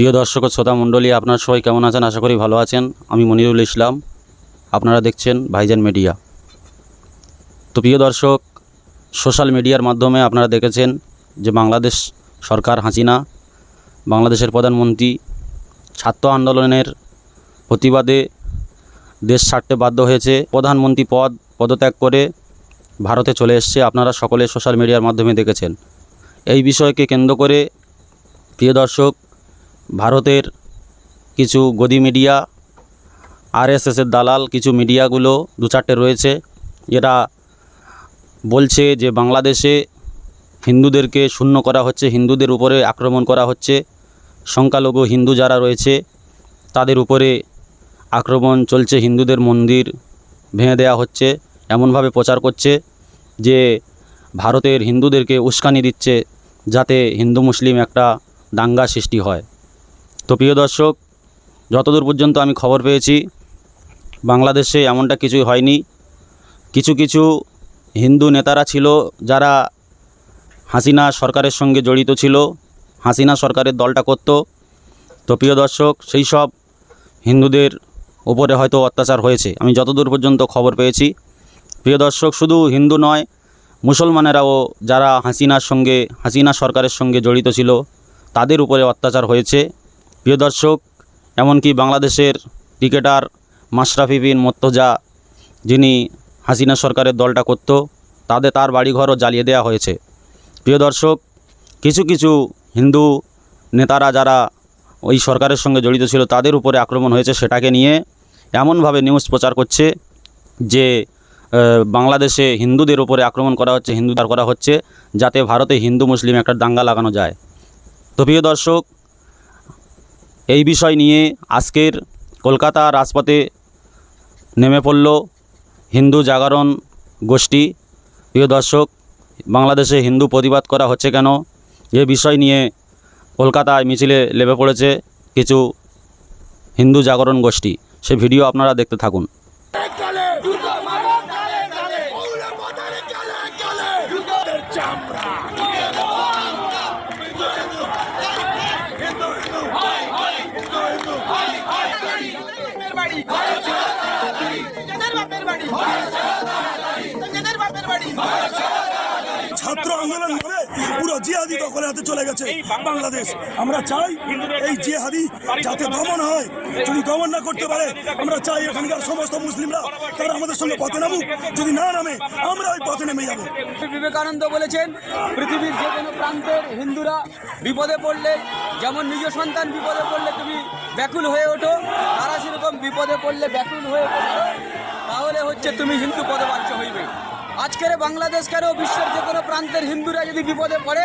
প্রিয় দর্শক ও শ্রোতা মণ্ডলী, আপনারা সবাই কেমন আছেন? আশা করি ভালো আছেন। আমি মনিরুল ইসলাম। আপনারা দেখছেন ভাইজান মিডিয়া। তো প্রিয় দর্শক, সোশ্যাল মিডিয়ার মাধ্যমে আপনারা দেখেছেন যে বাংলাদেশ সরকার হাসিনা, বাংলাদেশের প্রধানমন্ত্রী ছাত্র আন্দোলনের প্রতিবাদে দেশ ছাড়তে বাধ্য হয়েছে। প্রধানমন্ত্রী পদ পদত্যাগ করে ভারতে চলে এসছে। আপনারা সকলে সোশ্যাল মিডিয়ার মাধ্যমে দেখেছেন। এই বিষয়কে কেন্দ্র করে প্রিয় দর্শক ভারতের কিছু গদি মিডিয়া আরএসএসের দালাল, কিছু মিডিয়াগুলো দু চারটে রয়েছে এরা বলছে যে বাংলাদেশে হিন্দুদেরকে শূন্য করা হচ্ছে, হিন্দুদের উপরে আক্রমণ করা হচ্ছে, সংখ্যালঘু হিন্দু যারা রয়েছে, তাদের উপরে আক্রমণ চলছে, হিন্দুদের মন্দির ভেঙে দেওয়া হচ্ছে, এমনভাবে প্রচার করছে যে ভারতের হিন্দুদেরকে উস্কানি দিচ্ছে যাতে হিন্দু মুসলিম একটা দাঙ্গা সৃষ্টি হয়। তো প্রিয় দর্শক, যতদূর পর্যন্ত আমি খবর পেয়েছি, বাংলাদেশে এমনটা কিছুই হয়নি। কিছু কিছু হিন্দু নেতারা ছিল যারা হাসিনা সরকারের সঙ্গে জড়িত ছিল, হাসিনা সরকারের দলটা করত। তো প্রিয় দর্শক, সেই সব হিন্দুদের উপরে হয়তো অত্যাচার হয়েছে। আমি যতদূর পর্যন্ত খবর পেয়েছি, প্রিয় দর্শক, শুধু হিন্দু নয়, মুসলমানেরাও যারা হাসিনার সঙ্গে, হাসিনা সরকারের সঙ্গে জড়িত ছিল, তাদের উপরে অত্যাচার হয়েছে। প্রিয় দর্শক, এমনকি বাংলাদেশের ক্রিকেটার মাশরাফি বিন মোর্তজা, যিনি হাসিনা সরকারের দলটা করত তাদের তার বাড়িঘরও জ্বালিয়ে দেওয়া হয়েছে। প্রিয় দর্শক, কিছু কিছু হিন্দু নেতারা যারা ওই সরকারের সঙ্গে জড়িত ছিল, তাদের উপরে আক্রমণ হয়েছে সেটাকে নিয়ে এমনভাবে নিউজ প্রচার করছে যে বাংলাদেশে হিন্দুদের উপরে আক্রমণ করা হচ্ছে হিন্দুদার করা হচ্ছে, যাতে ভারতে হিন্দু মুসলিম একটা দাঙ্গা লাগানো যায়। তো প্রিয় দর্শক এই বিষয় নিয়ে আজকের কলকাতা রাজপথে নেমে পড়ল হিন্দু জাগরণ গোষ্ঠী। প্রিয় দর্শক, বাংলাদেশে হিন্দু প্রতিবাদ করা হচ্ছে কেন? এ বিষয় নিয়ে কলকাতায় মিছিলে লেবে পড়েছে কিছু হিন্দু জাগরণ গোষ্ঠী। সে ভিডিও আপনারা দেখতে থাকুন। কালে ছাত্র আন্দোলন করে পুরো জিহাদি দখলে হাতে চলে গেছে বাংলাদেশ। আমরা চাই এই জিহাদি যাতে দমন হয়। যদি দমন না করতে পারে আমরা চাই এখানকার সমস্ত মুসলিমরা তারা আমাদের সঙ্গে পথে নামুক। যদি না নামে আমরা ওই পথে নেমে যাব। বিবেকানন্দ বলেছেন পৃথিবীর যে কোনো প্রান্তের হিন্দুরা বিপদে পড়লে যেমন নিজ সন্তান বিপদে পড়লে তুমি ব্যাকুল হয়ে ওঠো তারা সেরকম বিপদে পড়লে ব্যাকুল হয়ে পড়ো তাহলে হচ্ছে তুমি হিন্দু পদবাচ্য হইবে। আজকের বাংলাদেশ কেন বিশ্বের যে কোনো প্রান্তের হিন্দুরা যদি বিপদে পড়ে,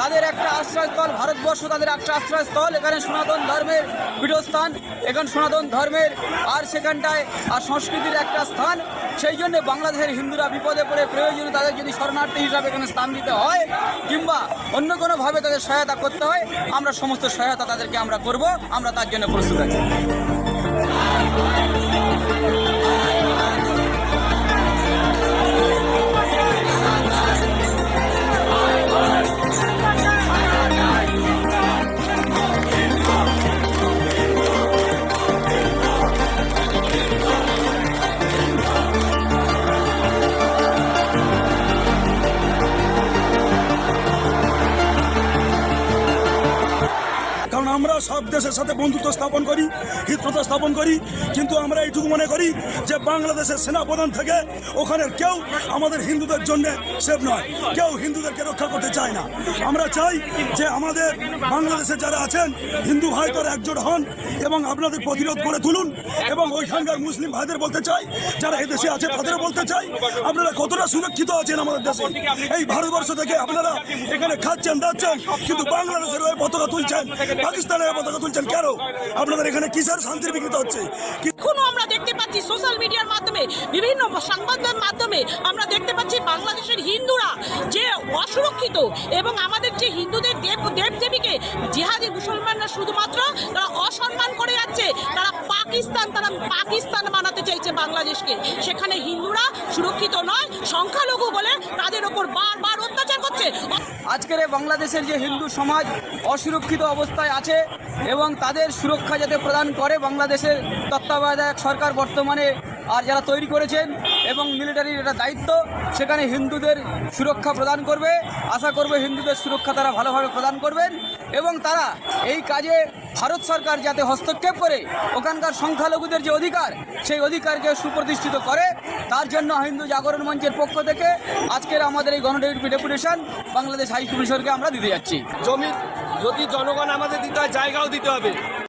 তাদের একটা আশ্রয়স্থল ভারতবর্ষ তাদের একটা আশ্রয়স্থল এখানে সনাতন ধর্মের পীঠস্থান, এখানে সনাতন ধর্মের আর সেখানটায় আর সংস্কৃতির একটা স্থান। সেই জন্য বাংলাদেশের হিন্দুরা বিপদে পড়ে, প্রয়োজনে তাদের যদি শরণার্থী হিসাবে এখানে স্থান দিতে হয়, কিংবা অন্য কোনোভাবে তাদের সহায়তা করতে হয়, আমরা সমস্ত সহায়তা তাদেরকে আমরা করব, আমরা তার জন্য প্রস্তুত আছি। কারণ আমরা সব দেশের সাথে বন্ধুত্ব স্থাপন করি হিততা স্থাপন করি। কিন্তু আমরা এইটুকু মনে করি যে বাংলাদেশের সেনাপ্রধান থেকে ওখানের কেউ আমাদের হিন্দুদের জন্য সেফ নয়। কেউ হিন্দুদেরকে রক্ষা করতে চায় না। আমরা চাই যে আমাদের বাংলাদেশে যারা আছেন, হিন্দু ভাই তারা একজোট হন এবং আপনাদের প্রতিরোধ করে তুলুন এবং ওইখানকার মুসলিম ভাইদের বলতে চাই, যারা এদেশে আছে তাদেরও বলতে চাই, আপনারা কতটা সুরক্ষিত আছেন আমাদের দেশে? এই ভারতবর্ষ থেকে আপনারা এখানে খাচ্ছেন, দাচ্ছেন, কিন্তু বাংলাদেশের পতাকা তুলছেন। পাকিস্তানের পতাকা তুলছেন কেন? আপনাদের এখানে কিসের শান্তির বিঘ্নিত হচ্ছে? এখনও আমরা দেখতে পাচ্ছি সোশ্যাল মিডিয়ার মাধ্যমে, বিভিন্ন সংবাদের মাধ্যমে আমরা দেখতে পাচ্ছি বাংলাদেশের হিন্দুরা যে অসুরক্ষিত এবং আমাদের যে হিন্দুদের দেব দেব দেবীকে জিহাদি মুসলমানরা শুধুমাত্র তারা অসম্মান করে যাচ্ছে, তারা পাকিস্তান তারা পাকিস্তান বানাতে চাইছে বাংলাদেশকে। সেখানে হিন্দুরা সুরক্ষিত নয়, সংখ্যালঘু বলে তাদের ওপর বারবার অত্যাচার করছে। আজকের বাংলাদেশের যে হিন্দু সমাজ অসুরক্ষিত অবস্থায় আছে এবং তাদের সুরক্ষা যাতে প্রদান করে বাংলাদেশের তত্ত্বাবধায়ক সরকার বর্তমানে আর যারা তৈরি করেছেন এবং মিলিটারির এটা দায়িত্ব, সেখানে হিন্দুদের সুরক্ষা প্রদান করবে। আশা করবে হিন্দুদের সুরক্ষা তারা ভালোভাবে প্রদান করবেন। এবং তারা এই কাজে ভারত সরকার যাতে হস্তক্ষেপ করে, ওখানকার সংখ্যালঘুদের যে অধিকার, সেই অধিকারকে সুপ্রতিষ্ঠিত করে, তার জন্য হিন্দু জাগরণ মঞ্চের পক্ষ থেকে আজকের আমাদের এই গণডেপুটেশন বাংলাদেশ হাই কমিশনকে আমরা দিতে যাচ্ছি। জমি যদি জনগণ আমাদের দিতে হয়, জায়গাও দিতে হবে।